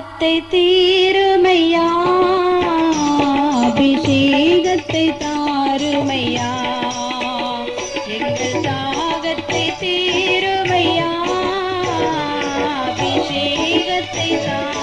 தாகத்தை தீருமையா? அபிஷேகத்தை தாருமையா? எங்கள் தாகத்தை தீருமையா? அபிஷேகத்தை தாருமையா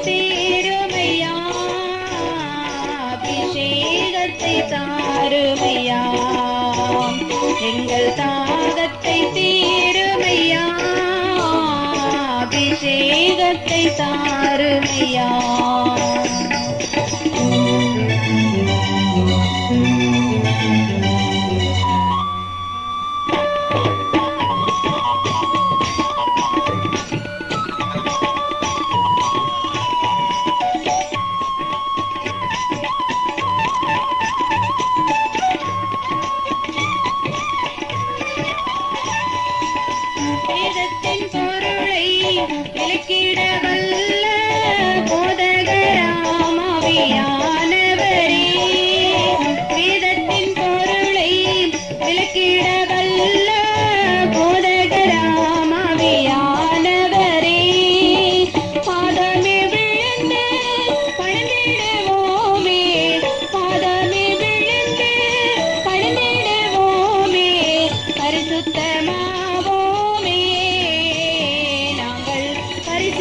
தாகத்தை தீருமையா அபிஷேகத்தை தாருமையா? எங்கள் தாகத்தை தீருமையா அபிஷேகத்தை தாருமையா? வேதத்தின் பொருளை விளக்கிட வல்ல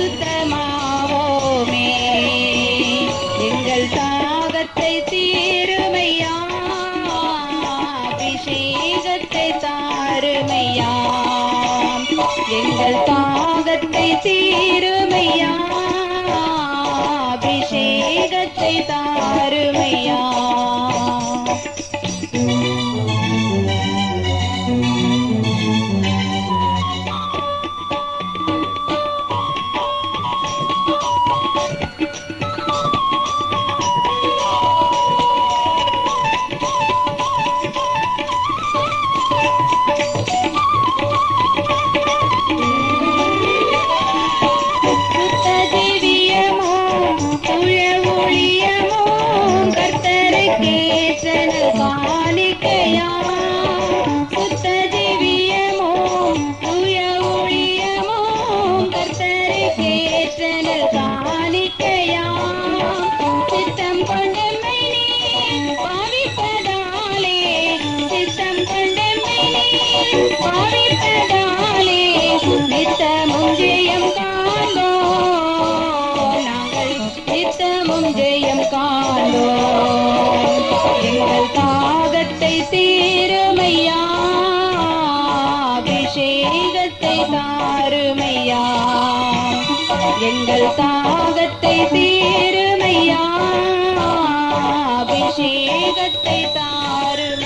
பரிசுத்தமாவோமே எங்கள் தாகத்தை தீருமையா? அபிஷேகத்தை தாருமையா? எங்கள் தாகத்தை தீருமையா? அபிஷேகத்தை தாருமையா தீருமையா? அபிஷேகத்தை தாருமையா? எங்கள் தாகத்தை தீருமையா? அபிஷேகத்தை தாருமையா?